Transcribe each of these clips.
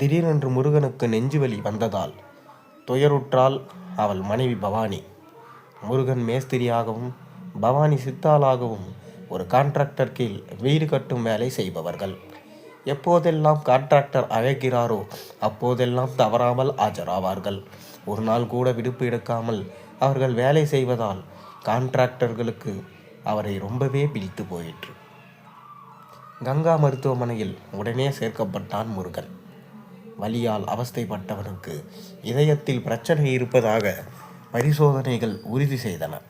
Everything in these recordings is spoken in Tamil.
திடீரென்று முருகனுக்கு நெஞ்சுவலி வந்ததால் துயருற்றாள் அவள் மனைவி பவானி. முருகன் மேஸ்திரியாகவும் பவானி சித்தாளாகவும் ஒரு கான்ட்ராக்டர் கீழ் வீடு கட்டும் வேலை செய்பவர்கள். எப்போதெல்லாம் கான்ட்ராக்டர் அழைக்கிறாரோ அப்போதெல்லாம் தவறாமல் ஆஜராவார்கள். ஒரு நாள் கூட விடுப்பு எடுக்காமல் அவர்கள் வேலை செய்வதால் கான்ட்ராக்டர்களுக்கு அவரை ரொம்பவே பிடித்து போயிற்று. கங்கா மருத்துவமனையில் உடனே சேர்க்கப்பட்டான் முருகன். வலியால் அவஸ்தைப்பட்டவனுக்கு இதயத்தில் பிரச்சனை இருப்பதாக பரிசோதனைகள் உறுதி செய்தன.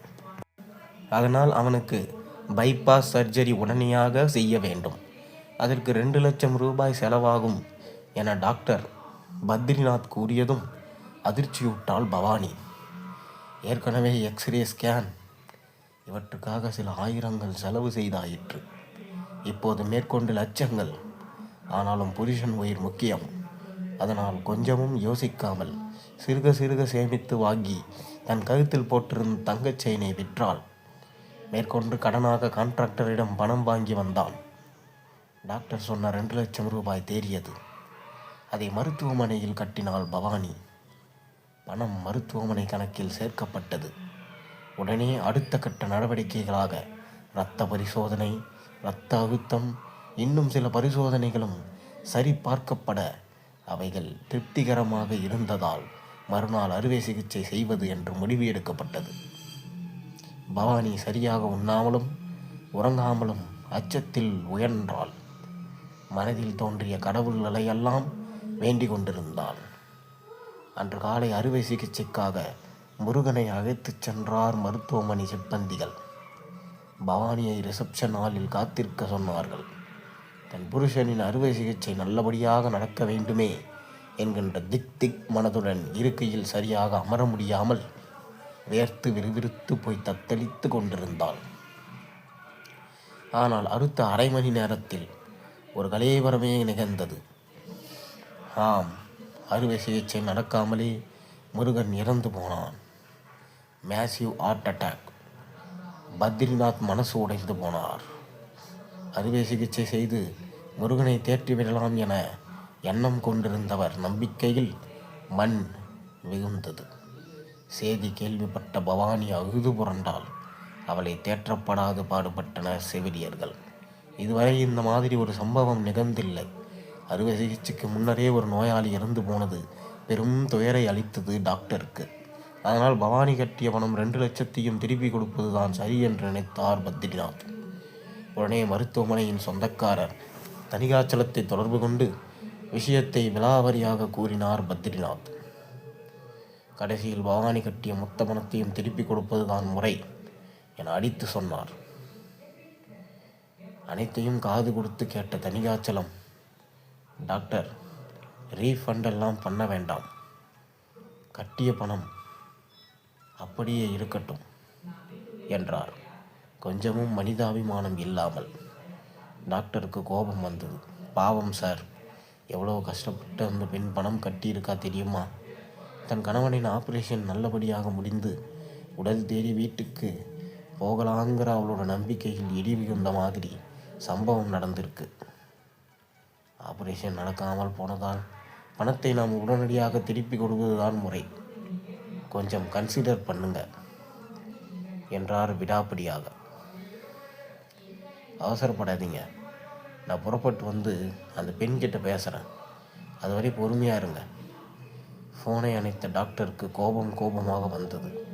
அதனால் அவனுக்கு பைபாஸ் சர்ஜரி உடனடியாக செய்ய வேண்டும். அதற்கு ரெண்டு லட்சம் ரூபாய் செலவாகும் என டாக்டர் பத்ரிநாத் கூறியதும் அதிர்ச்சியுட்டாள் பவானி. ஏற்கனவே எக்ஸ்ரே ஸ்கேன் இவற்றுக்காக சில ஆயிரங்கள் செலவு செய்தாயிற்று. இப்போது மேற்கொண்டு லட்சங்கள். ஆனாலும் புருஷன் உயிர் முக்கியம். அதனால் கொஞ்சமும் யோசிக்காமல் சிறுக சிறுக சேமித்து வாங்கி தன் கழுத்தில் போட்டிருந்த தங்கச் செயினை விற்றாள். மேற்கொண்டு கடனாக கான்ட்ராக்டரிடம் பணம் வாங்கி வந்தான். டாக்டர் சொன்ன ரெண்டு லட்சம் ரூபாய் தேறியது. அதை மருத்துவமனையில் கட்டினாள் பவானி. பணம் மருத்துவமனை கணக்கில் சேர்க்கப்பட்டது. உடனே அடுத்த கட்ட நடவடிக்கைகளாக இரத்த பரிசோதனை இரத்த அழுத்தம் இன்னும் சில பரிசோதனைகளும் சரி பார்க்கப்பட அவைகள் திருப்திகரமாக இருந்ததால் மறுநாள் அறுவை சிகிச்சை செய்வது என்று முடிவு எடுக்கப்பட்டது பவானி சரியாக உண்ணாமலும் உறங்காமலும் அச்சத்தில் உயர்ந்தாள். மனதில் தோன்றிய கடவுள்களையெல்லாம் வேண்டிக் கொண்டிருந்தாள். அன்று காலை அறுவை சிகிச்சைக்காக முருகனை அழைத்துச் சென்றார் மருத்துவமனை சிப்பந்திகள். பவானியை ரிசப்ஷன் ஹாலில் காத்திருக்க சொன்னார்கள். தன் புருஷனின் அறுவை சிகிச்சை நல்லபடியாக நடக்க வேண்டுமே என்கின்ற திக் திக் மனதுடன் இருக்கையில் சரியாக அமர முடியாமல் வேர்த்து விறுவிறுத்து போய் தத்தளித்து கொண்டிருந்தாள். ஆனால் அடுத்த அரை மணி நேரத்தில் ஒரு கலையபரமே நிகழ்ந்தது. ஆம் அறுவை சிகிச்சை நடக்காமலே முருகன் இறந்து போனான். Massive heart attack. பத்ரிநாத் மனசு உடைந்து போனார். அறுவை சிகிச்சை செய்து முருகனை தேற்றிவிடலாம் என எண்ணம் கொண்டிருந்தவர் நம்பிக்கையில் மண் மிகுந்தது. செய்தி கேள்விப்பட்ட பவானி அழுது புரண்டால் அவளை தேற்றப்படாது பாடுபட்டனர் செவிலியர்கள். இதுவரை இந்த மாதிரி ஒரு சம்பவம் நிகழ்ந்தில்லை. அறுவை சிகிச்சைக்கு முன்னரே ஒரு நோயாளி இறந்து போனது பெரும் துயரை அளித்தது டாக்டருக்கு. அதனால் பவானி கட்டிய பணம் ரெண்டு லட்சத்தையும் திருப்பி கொடுப்பதுதான் சரி என்று நினைத்தார் பத்ரிநாத். உடனே மருத்துவமனையின் சொந்தக்காரர் தனிகாச்சலத்தை தொடர்பு கொண்டு விஷயத்தை விலாவரியாக கூறினார் பத்ரிநாத். கடைசியில் பவானி கட்டிய மொத்த பணத்தையும் திருப்பி கொடுப்பதுதான் முறை என அடித்து சொன்னார். அனைத்தையும் காது கொடுத்து கேட்ட தனிகாச்சலம் டாக்டர் ரீஃபண்ட் எல்லாம் பண்ண வேண்டாம். கட்டிய பணம் அப்படியே இருக்கட்டும் என்றார். கொஞ்சமும் மனிதாபிமானம் இல்லாமல் டாக்டருக்கு கோபம் வந்தது. பாவம் சார் எவ்வளோ கஷ்டப்பட்டு அந்த பெண் பணம் கட்டியிருக்கா தெரியுமா? தன் கணவனின் ஆப்ரேஷன் நல்லபடியாக முடிந்து உடல் தேடி வீட்டுக்கு போகலாங்கிற அவளோட நம்பிக்கையில் இடி விழுந்த மாதிரி சம்பவம் நடந்திருக்கு. ஆப்ரேஷன் நடக்காமல் போனதால் பணத்தை நாம் உடனடியாக திருப்பி கொடுப்பதுதான் முறை. கொஞ்சம் கன்சிடர் பண்ணுங்க என்றார் விடாப்பிடியாக. அவசரப்படாதீங்க. நான் புறப்பட்டு வந்து அந்த பெண்கிட்ட பேசுகிறேன் அதுவரை பொறுமையாக இருங்க. ஃபோனை அணைத்த டாக்டருக்கு கோபம் கோபமாக வந்தது.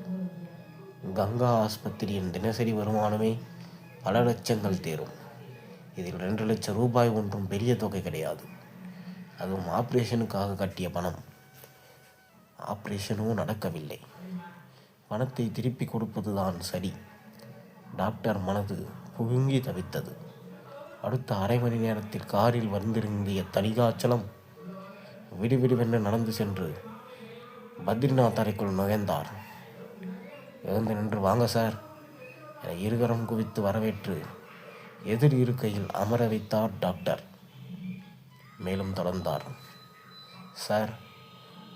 கங்கா ஆஸ்பத்திரியின் தினசரி வருமானமே பல லட்சங்கள் தேரும். இதில் ரெண்டு லட்சம் ரூபாய் ஒன்றும் பெரிய தொகை கிடையாது. அதுவும் ஆப்ரேஷனுக்காக கட்டிய பணம். ஆப்ரேஷனும் நடக்கவில்லை. பணத்தை திருப்பி கொடுப்பதுதான் சரி. டாக்டர் மனது புழுங்கி தவித்தது. அடுத்த அரை மணி நேரத்தில் காரில் வந்திருந்திய தனிகாச்சலம் விடுவிடுவென்று நடந்து சென்று பத்ரிநாத் அறைக்குள் நுழைந்தார். எழுந்து நின்று வாங்க சார் என இருகரம் குவித்து வரவேற்று எதிர் இருக்கையில் அமர வைத்தார் டாக்டர். மேலும் தொடர்ந்தார். சார்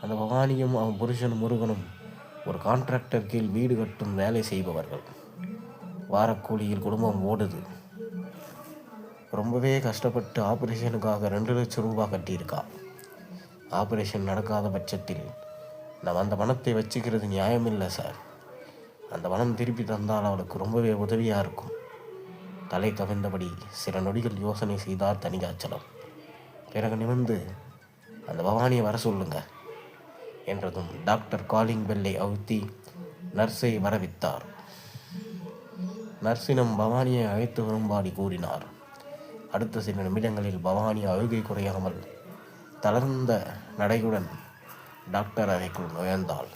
அந்த பவானியும் அவன் புருஷனும் முருகனும் ஒரு கான்ட்ராக்டர் கீழ் வீடு கட்டும் வேலை செய்பவர்கள். வாரக்கூலியில் குடும்பம் ஓடுது. ரொம்பவே கஷ்டப்பட்டு ஆப்ரேஷனுக்காக ரெண்டு லட்சம் ரூபாய் கட்டியிருக்கா. ஆப்ரேஷன் நடக்காத பட்சத்தில் நம்ம அந்த பணத்தை வச்சுக்கிறது நியாயமில்லை சார். அந்த பணம் திருப்பி தந்தால் அவளுக்கு ரொம்பவே உதவியாக இருக்கும். தலை கவிழ்ந்தபடி சில நொடிகள் யோசனை செய்தார் தனிகாச்சலம் பிறகு நிமிர்ந்து அந்த பவானியை வர சொல்லுங்க என்றதும் டாக்டர் காலிங் பெல்லை அழுத்தி நர்ஸை வரவித்தார் நர்ஸினம் பவானியை அழைத்து வரும்பாடி கூறினார். அடுத்த சில நிமிடங்களில் பவானி அழுகை குறையாமல் தளர்ந்த நடையுடன் டாக்டர் அறைக்குள் நுழைந்தாள்.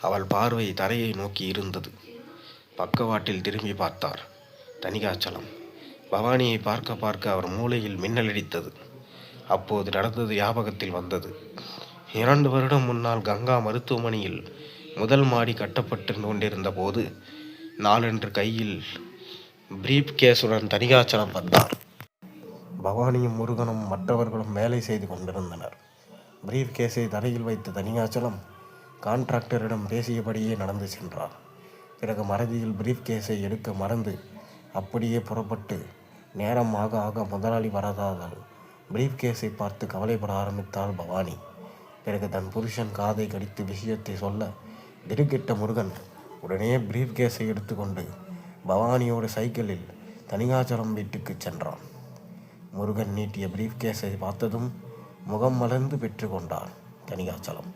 அவள் பார்வை தரையை நோக்கி இருந்தது. பக்கவாட்டில் திரும்பி பார்த்தார். தனிகாச்சலம் பவானியை பார்க்க பார்க்க அவர் மூளையில் மின்னலடித்தது அப்போது நடந்தது ஞாபகத்தில் வந்தது. இரண்டு வருடம் முன்னால் கங்கா மருத்துவமனையில் முதல் மாடி கட்டப்பட்டு கொண்டிருந்த போது நாளன்று கையில் பிரீப் கேஸுடன் தனிகாச்சலம் வந்தார். பவானியும் முருகனும் மற்றவர்களும் வேலை செய்து கொண்டிருந்தனர். பிரீஃப் கேஸை தரையில் வைத்த தனியாச்சலம் கான்ட்ராக்டரிடம் பேசியபடியே நடந்து சென்றார். பிறகு மறதியில் பிரீஃப் கேஸை எடுக்க மறந்து அப்படியே புறப்பட்டு நேரம் ஆக ஆக முதலாளி வராதாதால் பிரீஃப் கேஸை பார்த்து கவலைப்பட ஆரம்பித்தாள் பவானி. பிறகு தன் புருஷன் காதை கடித்து விஷயத்தை சொல்ல திடுக்கிட்ட முருகன் உடனே பிரீஃப் கேஸை எடுத்துக்கொண்டு பவானியோட சைக்கிளில் தனிகாச்சலம் வீட்டுக்கு சென்றான். முருகன் நீட்டிய பிரீஃப் கேஸை பார்த்ததும் முகம் மலர்ந்து பெற்றுக்கொண்டான் தனிகாச்சலம்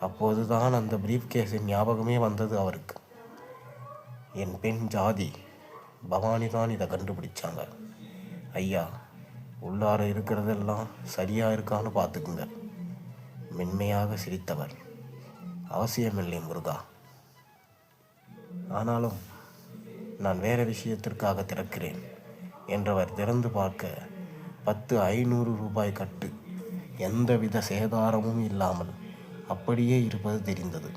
அப்போதுதான் அந்த பிரீஃப் கேஸின் ஞாபகமே வந்தது அவருக்கு. என் பெண் ஜாதி பவானி தான் இதை கண்டுபிடிச்சாங்க. ஐயா உள்ளார இருக்கிறதெல்லாம் சரியாக இருக்கான்னு பார்த்துக்குங்க. மென்மையாக சிரித்தவர். அவசியமில்லை முருகா. ஆனாலும் நான் வேறு விஷயத்திற்காக திறக்கிறேன் என்றவர் திறந்து பார்க்க பத்து ஐநூறு ரூபாய் கட்டு. எந்தவித சேதாரமும் இல்லாமல் அப்படியே இருப்பது தெரிந்தது.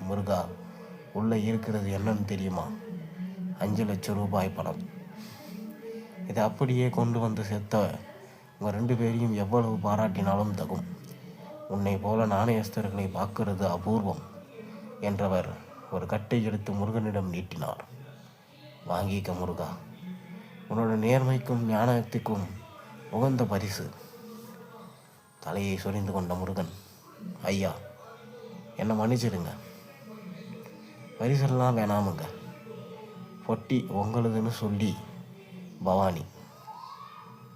முருகா உள்ளே இருக்கிறது என்னன்னு தெரியுமா? அஞ்சு லட்சம் ரூபாய் பணம். இதை அப்படியே கொண்டு வந்து சேர்த்த உங்கள் ரெண்டு பேரையும் எவ்வளவு பாராட்டினாலும் தகும். உன்னை போல நாணயஸ்தர்களை பார்க்கிறது அபூர்வம் என்றவர் ஒரு கட்டை எடுத்து முருகனிடம் நீட்டினார். வாங்கிக்க முருகா. உன்னோட நேர்மைக்கும் ஞானத்துக்கும் உகந்த பரிசு. தலையை சொரிந்து கொண்ட முருகன். ஐயா என்னை மன்னிச்சிடுங்க. பரிசெல்லாம் வேணாமுங்க. பொட்டி உங்களுதுன்னு சொல்லி பவானி.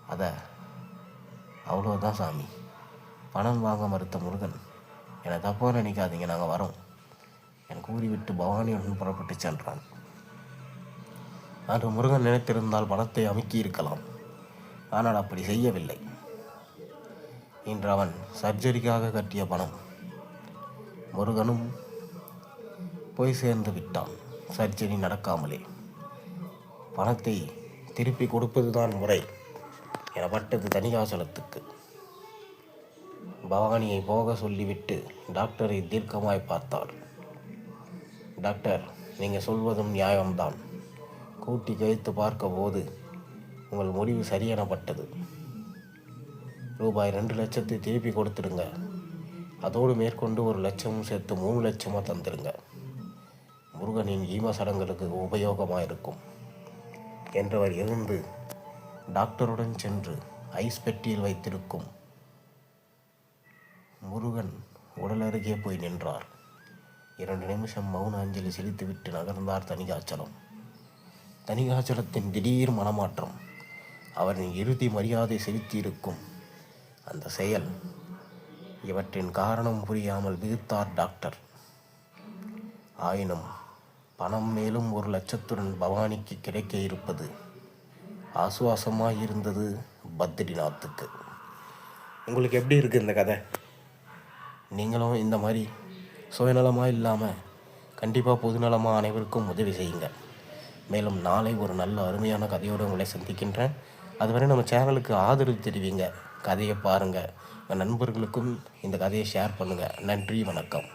அதை அவ்வளோதான் சாமி. பணம் வாங்க மறுத்த முருகன். என்னை தப்பாக நினைக்காதீங்க நாங்கள் வரோம். என் கூறிவிட்டு பவானியுடன் புறப்பட்டு சென்றான். அன்று முருகன் நினைத்திருந்தால் பணத்தை அமுக்கி இருக்கலாம் ஆனால் அப்படி செய்யவில்லை. இன்று அவன் சர்ஜரிக்காக கட்டிய பணம். முருகனும் போய் சேர்ந்து விட்டான். சர்ஜரி நடக்காமலே. பணத்தை திருப்பி கொடுப்பதுதான் முறை எனப்பட்டது தனிகாசலத்துக்கு பவானியை போக சொல்லிவிட்டு டாக்டரை தீர்க்கமாய் பார்த்தார். டாக்டர் நீங்கள் சொல்வதும் நியாயம்தான். கூட்டி கழித்து பார்க்கும்போது உங்கள் முடிவு சரியெனப்பட்டது. ரூபாய் ரெண்டு லட்சத்தை திருப்பி கொடுத்துடுங்க. அதோடு மேற்கொண்டு ஒரு லட்சமும் சேர்த்து மூணு லட்சமாக தந்துடுங்க. முருகனின் ஈம சடங்களுக்கு உபயோகமாக இருக்கும் என்றவர் எழுந்து டாக்டருடன் சென்று ஐஸ் பெட்டியில் வைத்திருக்கும் முருகன் உடல் அருகே போய் நின்றார். இரண்டு நிமிஷம் மௌன அஞ்சலி செலுத்திவிட்டு நகர்ந்தார் தனிகாச்சலம். தனிகாச்சலத்தின் திடீர் மனமாற்றம். அவரின் இறுதி மரியாதை செலுத்தியிருக்கும் அந்த செயல் இவற்றின் காரணம் புரியாமல் விதித்தார் டாக்டர். ஆயினும் பணம் மேலும் ஒரு லட்சத்துடன் பவானிக்கு கிடைக்க இருப்பது ஆசுவாசமாக இருந்தது பத்ரிநாத்துக்கு. உங்களுக்கு எப்படி இருக்குது இந்த கதை? நீங்களும் இந்த மாதிரி சுயநலமாக இல்லாமல் கண்டிப்பாக பொதுநலமாக அனைவருக்கும் உதவி செய்யுங்கள் மேலும் நாளை ஒரு நல்ல அருமையான கதையோடு உங்களை சந்திக்கின்றேன். அதுவரை நம்ம சேனலுக்கு ஆதரவு தெரிவிங்க. கதையை பாருங்கள் உங்கள் நண்பர்களுக்கும் இந்த கதையை ஷேர் பண்ணுங்கள் நன்றி வணக்கம்.